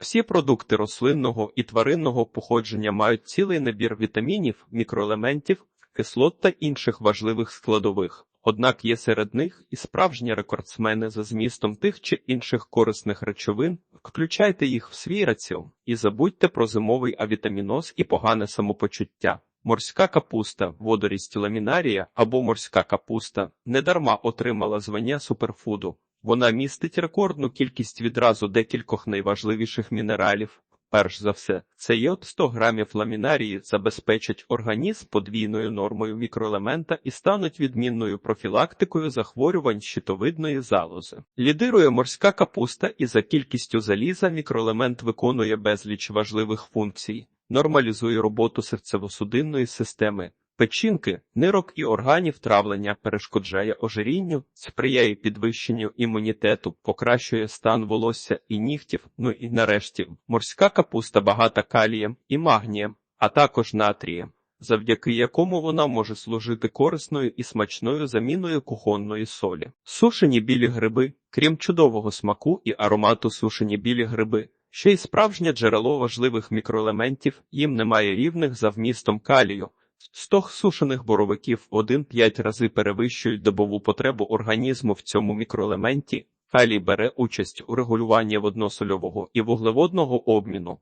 Всі продукти рослинного і тваринного походження мають цілий набір вітамінів, мікроелементів, кислот та інших важливих складових. Однак є серед них і справжні рекордсмени за змістом тих чи інших корисних речовин. Включайте їх в свій раціон і забудьте про зимовий авітаміноз і погане самопочуття. Морська капуста, водорість ламінарія або морська капуста недарма отримала звання суперфуду. Вона містить рекордну кількість відразу декількох найважливіших мінералів. Перш за все, це йод 100 грамів ламінарії забезпечать організм подвійною нормою мікроелемента і стануть відмінною профілактикою захворювань щитовидної залози. Лідирує морська капуста і за кількістю заліза мікроелемент виконує безліч важливих функцій, нормалізує роботу серцево-судинної системи, печінки, нирок і органів травлення, перешкоджає ожирінню, сприяє підвищенню імунітету, покращує стан волосся і нігтів. Ну і нарешті морська капуста багата калієм і магнієм, а також натрієм. Завдяки якому вона може служити корисною і смачною заміною кухонної солі. Сушені білі гриби, крім чудового смаку і аромату сушені білі гриби, ще й справжнє джерело важливих мікроелементів, їм немає рівних за вмістом калію. Стог сушених боровиків 1-5 рази перевищують добову потребу організму в цьому мікроелементі. Калій бере участь у регулюванні водносольового і вуглеводного обміну,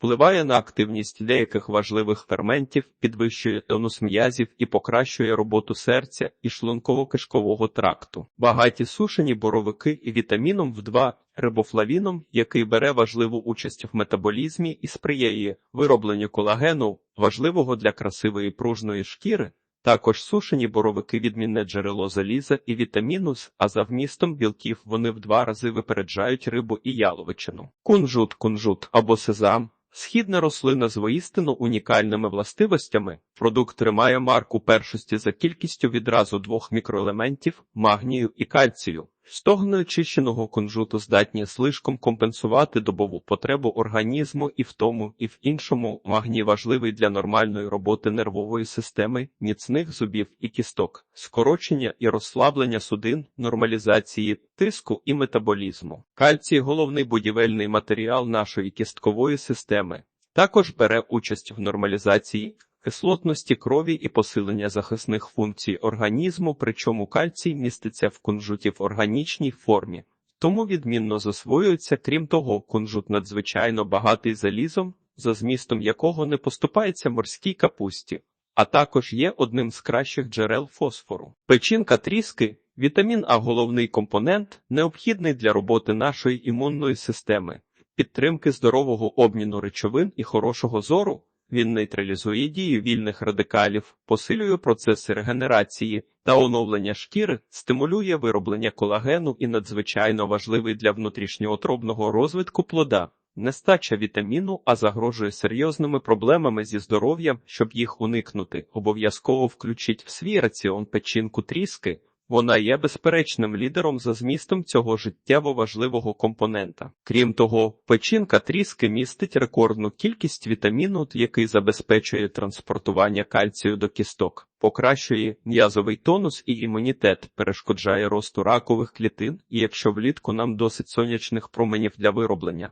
впливає на активність деяких важливих ферментів, підвищує тонус м'язів і покращує роботу серця і шлунково-кишкового тракту. Багаті сушені боровики і вітаміном В2 рибофлавіном, який бере важливу участь в метаболізмі і сприяє виробленню колагену, важливого для красивої пружної шкіри. Також сушені боровики відмінне джерело заліза і вітаміну С, а за вмістом білків вони в два рази випереджають рибу і яловичину. Кунжут, кунжут або сезам. Східна рослина з воістину унікальними властивостями. Продукт тримає марку першості за кількістю відразу двох мікроелементів магнію і кальцію. Стогни очищеного кунжуту здатні слишком компенсувати добову потребу організму і в тому, і в іншому магній важливий для нормальної роботи нервової системи, міцних зубів і кісток, скорочення і розслаблення судин, нормалізації тиску і метаболізму. Кальцій головний будівельний матеріал нашої кісткової системи. Також бере участь в нормалізації кислотності крові і посилення захисних функцій організму, причому кальцій міститься в кунжуті в органічній формі, тому відмінно засвоюється, крім того, кунжут надзвичайно багатий залізом, за змістом якого не поступається морській капусті, а також є одним з кращих джерел фосфору. Печінка тріски, вітамін А головний компонент, необхідний для роботи нашої імунної системи, підтримки здорового обміну речовин і хорошого зору. Він нейтралізує дію вільних радикалів, посилює процеси регенерації та оновлення шкіри, стимулює вироблення колагену і надзвичайно важливий для внутрішньоотробного розвитку плода. Нестача вітаміну, а загрожує серйозними проблемами зі здоров'ям, щоб їх уникнути. Обов'язково включіть в свій раціон печінку тріски. Вона є безперечним лідером за змістом цього життєво важливого компонента. Крім того, печінка тріски містить рекордну кількість вітаміну, який забезпечує транспортування кальцію до кісток, покращує м'язовий тонус і імунітет, перешкоджає росту ракових клітин, і якщо влітку нам досить сонячних променів для вироблення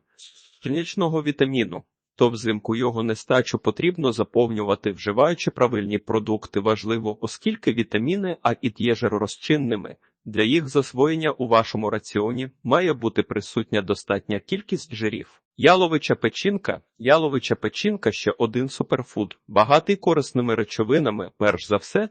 сонячного вітаміну то взимку його нестачу потрібно заповнювати, вживаючи правильні продукти важливо, оскільки вітаміни А і є жиророзчинними. Для їх засвоєння у вашому раціоні має бути присутня достатня кількість жирів. Яловича печінка, яловича печінка ще один суперфуд, багатий корисними речовинами, перш за все,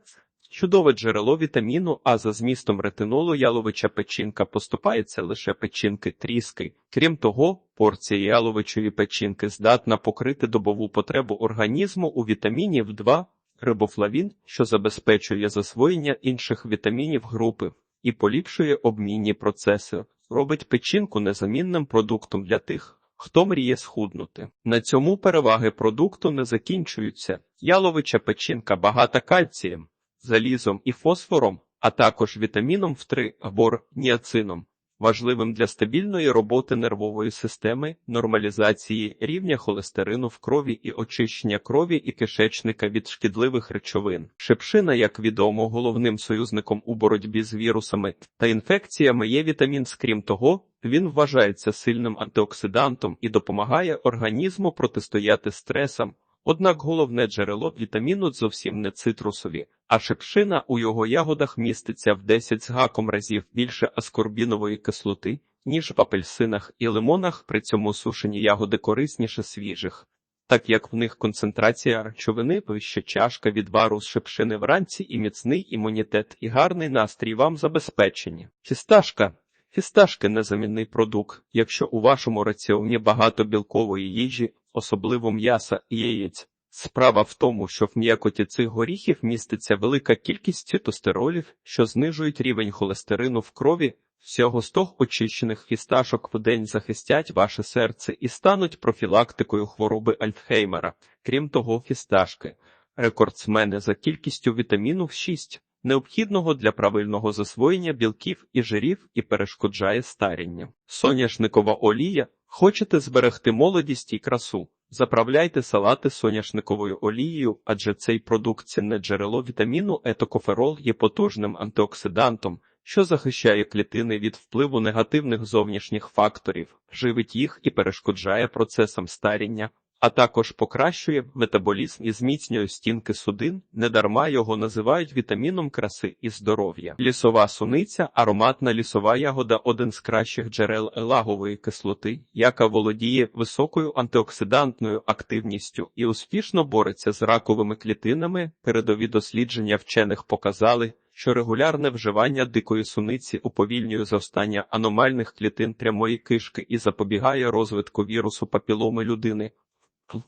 Чудове джерело вітаміну, а за змістом ретинолу яловича печінка поступається лише печінки тріски. Крім того, порція яловичої печінки здатна покрити добову потребу організму у вітамінів 2, рибофлавін, що забезпечує засвоєння інших вітамінів групи і поліпшує обмінні процеси, робить печінку незамінним продуктом для тих. Хто мріє схуднути? На цьому переваги продукту не закінчуються. Яловича печінка багата кальцієм залізом і фосфором, а також вітаміном В3 або ніацином. важливим для стабільної роботи нервової системи, нормалізації рівня холестерину в крові і очищення крові і кишечника від шкідливих речовин. Шипшина, як відомо, головним союзником у боротьбі з вірусами та інфекціями є вітамін. Скрім того, він вважається сильним антиоксидантом і допомагає організму протистояти стресам. Однак головне джерело вітаміну зовсім не цитрусові, а шипшина у його ягодах міститься в 10 з гаком разів більше аскорбінової кислоти, ніж в апельсинах і лимонах, при цьому сушені ягоди корисніше свіжих. Так як в них концентрація речовини вища чашка відвару з шипшини вранці і міцний імунітет і гарний настрій вам забезпечені. Фісташка Фісташки незамінний продукт. Якщо у вашому раціоні багато білкової їжі, особливо м'яса і яєць. Справа в тому, що в м'якоті цих горіхів міститься велика кількість цитостеролів, що знижують рівень холестерину в крові. Всього 100 очищених фісташок в день захистять ваше серце і стануть профілактикою хвороби Альцгеймера. Крім того, фісташки рекордсмени за кількістю вітаміну 6 необхідного для правильного засвоєння білків і жирів і перешкоджає старіння. Соняшникова олія. Хочете зберегти молодість і красу? Заправляйте салати соняшниковою олією, адже цей продукт цінне джерело вітаміну етокоферол є потужним антиоксидантом, що захищає клітини від впливу негативних зовнішніх факторів, живить їх і перешкоджає процесам старіння, а також покращує метаболізм і зміцнює стінки судин, недарма його називають вітаміном краси і здоров'я. Лісова суниця, ароматна лісова ягода один з кращих джерел елагової кислоти, яка володіє високою антиоксидантною активністю і успішно бореться з раковими клітинами. Передові дослідження вчених показали. Що регулярне вживання дикої суниці уповільнює зростання аномальних клітин прямої кишки і запобігає розвитку вірусу папіломи людини,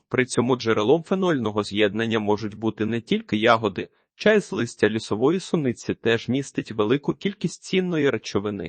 при цьому джерелом фенольного з'єднання можуть бути не тільки ягоди, чай з листя лісової суниці теж містить велику кількість цінної речовини.